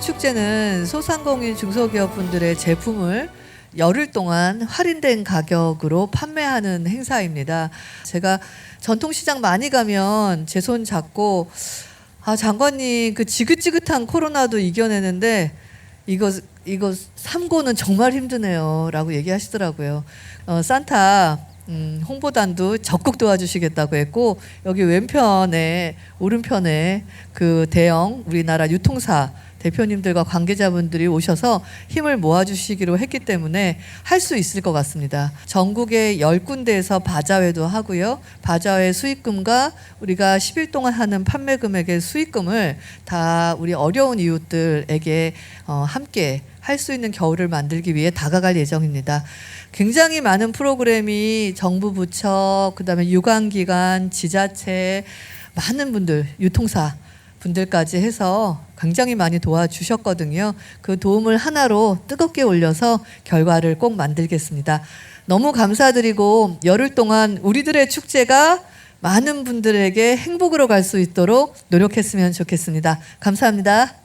축제는 소상공인 중소기업분들의 제품을 열흘 동안 할인된 가격으로 판매하는 행사입니다. 제가 전통시장 많이 가면 제 손 잡고 아 장관님 그 지긋지긋한 코로나도 이겨내는데 이거 이거 삼고는 정말 힘드네요라고 얘기하시더라고요. 어, 산타 음, 홍보단도 적극 도와주시겠다고 했고 여기 왼편에 오른편에 그 대형 우리나라 유통사 대표님들과 관계자분들이 오셔서 힘을 모아주시기로 했기 때문에 할 수 있을 것 같습니다. 전국의 10군데에서 바자회도 하고요. 바자회 수익금과 우리가 10일 동안 하는 판매 금액의 수익금을 다 우리 어려운 이웃들에게 어, 함께 할수 있는 겨울을 만들기 위해 다가갈 예정입니다. 굉장히 많은 프로그램이 정부 부처, 그다음에 유관 기관, 지자체 많은 분들 유통사 분들까지 해서 굉장히 많이 도와주셨거든요. 그 도움을 하나로 뜨겁게 올려서 결과를 꼭 만들겠습니다. 너무 감사드리고 열흘 동안 우리들의 축제가 많은 분들에게 행복으로 갈 수 있도록 노력했으면 좋겠습니다. 감사합니다.